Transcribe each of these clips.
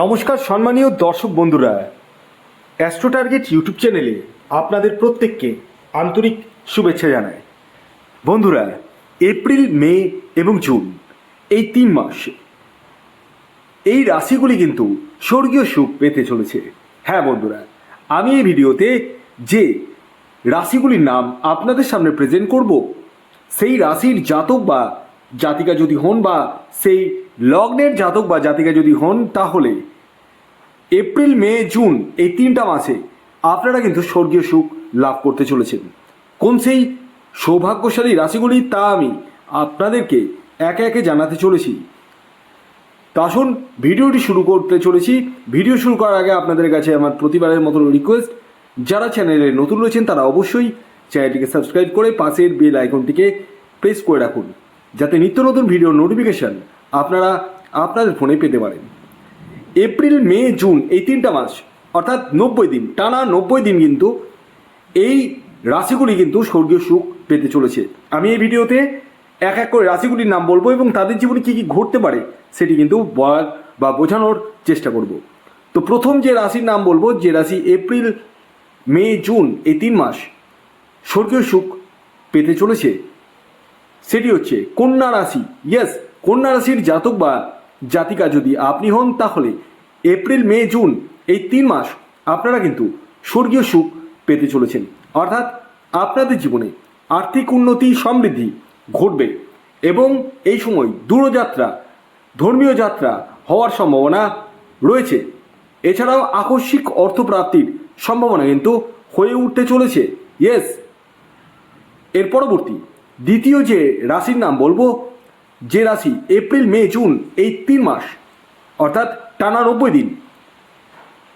নমস্কার সম্মানীয় দর্শক বন্ধুরা। অ্যাস্ট্রো টার্গেট ইউটিউব চ্যানেলে আপনাদের প্রত্যেককে আন্তরিক শুভেচ্ছা জানায় বন্ধুরা এপ্রিল মে এবং জুন এই তিন মাস, এই রাশিগুলি কিন্তু স্বর্গীয় সুখ পেতে চলেছে। হ্যাঁ বন্ধুরা, আমি এই ভিডিওতে যে রাশিগুলির নাম আপনাদের সামনে প্রেজেন্ট করব, সেই রাশির জাতক বা জাতিকা যদি হন বা সেই লগ্নের জাতক বা জাতিকা যদি হন, তাহলে এপ্রিল, মে, জুন এই তিনটা মাসে আপনারা কিন্তু স্বর্গীয় সুখ লাভ করতে চলেছেন। কোন সেই সৌভাগ্যশালী রাশিগুলি, তা আমি আপনাদেরকে একে একে জানাতে চলেছি। তো আসুন, ভিডিওটি শুরু করতে চলেছি। ভিডিও শুরু করার আগে আপনাদের কাছে আমার প্রতিবারের মতো রিকোয়েস্ট যারা চ্যানেলে নতুন রয়েছেন, তারা অবশ্যই চ্যানেলটিকে সাবস্ক্রাইব করে পাশের বেল আইকনটিকে প্রেস করে রাখুন, যাতে নিত্য নতুন ভিডিও নোটিফিকেশন আপনারা আপনাদের ফোনে পেতে পারেন। এপ্রিল, মে, জুন এই তিনটা মাস, অর্থাৎ নব্বই দিন, টানা নব্বই দিন কিন্তু এই রাশিগুলি কিন্তু স্বর্গীয় সুখ পেতে চলেছে। আমি এই ভিডিওতে এক এক করে রাশিগুলির নাম বলব এবং তাদের জীবনে কী কী ঘটতে পারে সেটি কিন্তু বলার বা বোঝানোর চেষ্টা করব। তো প্রথম যে রাশির নাম বলব, যে রাশি এপ্রিল, মে, জুন এই তিন মাস স্বর্গীয় সুখ পেতে চলেছে, সেটি হচ্ছে কন্যা রাশি। ইয়েস কন্যা রাশির জাতক বা জাতিকা যদি আপনি হন, তাহলে এপ্রিল, মে, জুন এই তিন মাস আপনারা কিন্তু স্বর্গীয় সুখ পেতে চলেছেন। অর্থাৎ আপনাদের জীবনে আর্থিক উন্নতি, সমৃদ্ধি ঘটবে এবং এই সময় দূরযাত্রা, ধর্মীয় যাত্রা হওয়ার সম্ভাবনা রয়েছে। এছাড়াও আকস্মিক অর্থপ্রাপ্তির সম্ভাবনা কিন্তু হয়ে উঠতে চলেছে। ইয়েস এর পরবর্তী, দ্বিতীয় যে রাশির নাম বলব যে রাশি এপ্রিল, মে, জুন এই তিন মাস, অর্থাৎ টানা নব্বই দিন,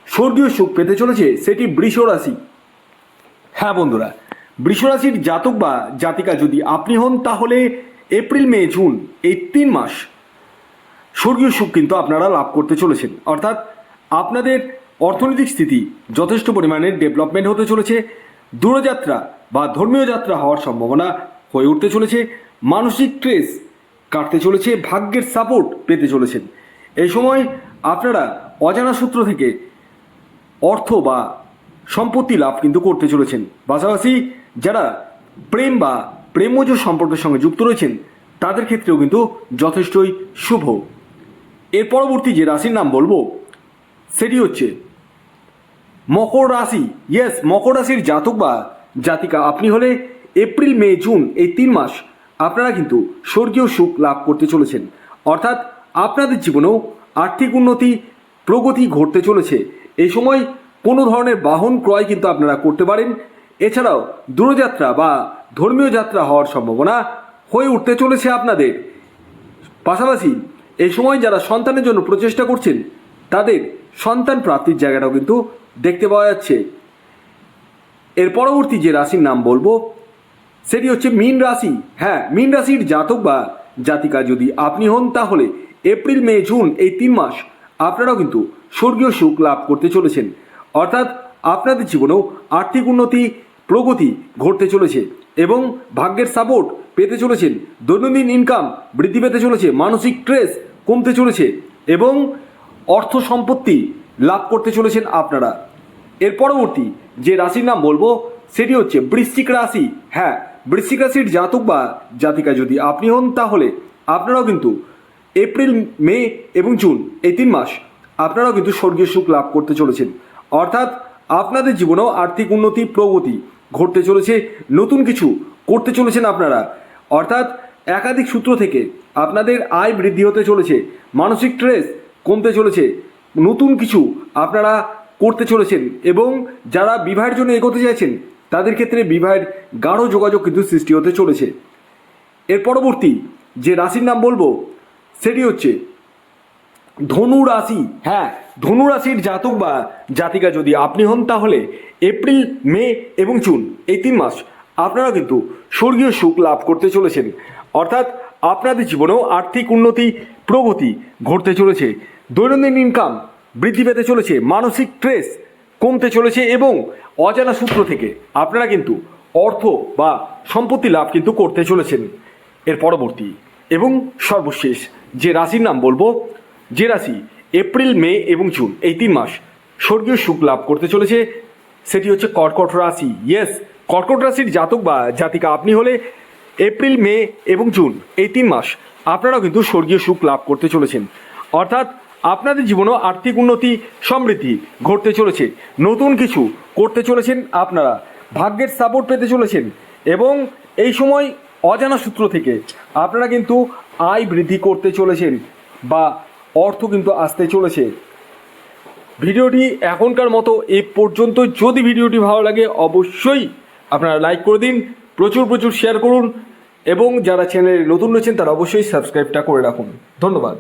স্বর্গীয় সুখ পেতে চলেছে সেটি বৃষ রাশি। হ্যাঁ বন্ধুরা, বৃষ রাশির জাতক বা জাতিকা যদি আপনি হন, তাহলে এপ্রিল, মে, জুন এই তিন মাস স্বর্গীয় সুখ কিন্তু আপনারা লাভ করতে চলেছেন। অর্থাৎ আপনাদের অর্থনৈতিক স্থিতি যথেষ্ট পরিমাণে ডেভেলপমেন্ট হতে চলেছে, দূরযাত্রা বা ধর্মীয় যাত্রা হওয়ার সম্ভাবনা হয়ে উঠতে চলেছে, মানসিক ট্রেস কাটতে চলেছে, ভাগ্যের সাপোর্ট পেতে চলেছেন। এই সময় আপনারা অজানা সূত্র থেকে অর্থ বা সম্পত্তি লাভ কিন্তু করতে চলেছেন। পাশাপাশি যারা প্রেম বা প্রেমজ সম্পর্কের সঙ্গে যুক্ত রয়েছেন, তাদের ক্ষেত্রেও কিন্তু যথেষ্টই শুভ। এর পরবর্তী যে রাশির নাম বলব, সেটি হচ্ছে মকর রাশি। ইয়েস মকর রাশির জাতক বা জাতিকা, আপনি হলে এপ্রিল, মে, জুন এই তিন মাস আপনারা কিন্তু স্বর্গীয় সুখ লাভ করতে চলেছেন। অর্থাৎ আপনাদের জীবনেও আর্থিক উন্নতি, প্রগতি ঘটতে চলেছে। এই সময় কোনো ধরনের বাহন ক্রয় কিন্তু আপনারা করতে পারেন। এছাড়াও দূরযাত্রা বা ধর্মীয় যাত্রা হওয়ার সম্ভাবনা হয়ে উঠতে চলেছে আপনাদের। পাশাপাশি এই সময় যারা সন্তানের জন্য প্রচেষ্টা করছেন, তাদের সন্তান প্রাপ্তির জায়গাটাও কিন্তু দেখতে পাওয়া যাচ্ছে। এর পরবর্তী যে রাশির নাম বলব সেটি হচ্ছে মীন রাশি। হ্যাঁ মীন রাশির জাতক বা জাতিকা যদি আপনি হন, তাহলে এপ্রিল, মে, জুন এই তিন মাস আপনারাও কিন্তু স্বর্গীয় সুখ লাভ করতে চলেছেন। অর্থাৎ আপনাদের জীবনেও আর্থিক উন্নতি, প্রগতি ঘটতে চলেছে এবং ভাগ্যের সাপোর্ট পেতে চলেছেন। দৈনন্দিন ইনকাম বৃদ্ধি পেতে চলেছে, মানসিক স্ট্রেস কমতে চলেছে এবং অর্থ সম্পত্তি লাভ করতে চলেছেন আপনারা। এর পরবর্তী যে রাশির নাম বলব, সেটি হচ্ছে বৃশ্চিক রাশি। হ্যাঁ বৃশ্চিক রাশির জাতক বা জাতিকা যদি আপনি হন, তাহলে আপনারাও কিন্তু এপ্রিল, মে এবং জুন এই তিন মাস আপনারাও কিন্তু স্বর্গীয় সুখ লাভ করতে চলেছেন। অর্থাৎ আপনাদের জীবনেও আর্থিক উন্নতি, প্রগতি ঘটতে চলেছে, নতুন কিছু করতে চলেছেন আপনারা। অর্থাৎ একাধিক সূত্র থেকে আপনাদের আয় বৃদ্ধি হতে চলেছে, মানসিক স্ট্রেস কমতে চলেছে, নতুন কিছু আপনারা করতে চলেছেন এবং যারা বিবাহের জন্য এগোতে চাইছেন তাদের ক্ষেত্রে বিবাহের গাঢ় যোগাযোগ কিন্তু সৃষ্টি হতে চলেছে। এর পরবর্তী যে রাশির নাম বলব, সেটি হচ্ছে ধনু রাশি। হ্যাঁ ধনু রাশির জাতক বা জাতিকা যদি আপনি হন, তাহলে এপ্রিল, মে এবং জুন এই তিন মাস আপনারা কিন্তু স্বর্গীয় সুখ লাভ করতে চলেছেন। অর্থাৎ আপনাদের জীবনেও আর্থিক উন্নতি, প্রগতি ঘটতে চলেছে। দৈনন্দিন ইনকাম বৃদ্ধি পেতে চলেছে। মানসিক স্ট্রেস কমতে চলেছে এবং অজানা সূত্র থেকে আপনারা কিন্তু অর্থ বা সম্পত্তি লাভ কিন্তু করতে চলেছেন। এর পরবর্তী এবং সর্বশেষ যে রাশির নাম বলব, যে রাশি এপ্রিল, মে এবং জুন এই তিন মাস স্বর্গীয় সুখ লাভ করতে চলেছে, সেটি হচ্ছে কর্কট রাশি। ইয়েস কর্কট রাশির জাতক বা জাতিকা আপনি হলে এপ্রিল, মে এবং জুন এই তিন মাস আপনারাও কিন্তু স্বর্গীয় সুখ লাভ করতে চলেছেন। অর্থাৎ আপনাদের জীবনেও আর্থিক উন্নতি, সমৃদ্ধি ঘটতে চলেছে। নতুন কিছু করতে চলেছেন আপনারা। ভাগ্যের সাপোর্ট পেতে চলেছেন। এবং এই সময় অজানা সূত্র থেকে আপনারা কিন্তু আয় বৃদ্ধি করতে চলেছেন বা অর্থ কিন্তু আসতে চলেছে। ভিডিওটি এখনকার মতো এ পর্যন্ত। যদি ভিডিওটি ভালো লাগে, অবশ্যই আপনারা লাইক করে দিন, প্রচুর প্রচুর শেয়ার করুন এবং যারা চ্যানেলে নতুন রয়েছেন তারা অবশ্যই সাবস্ক্রাইবটা করে রাখুন। ধন্যবাদ।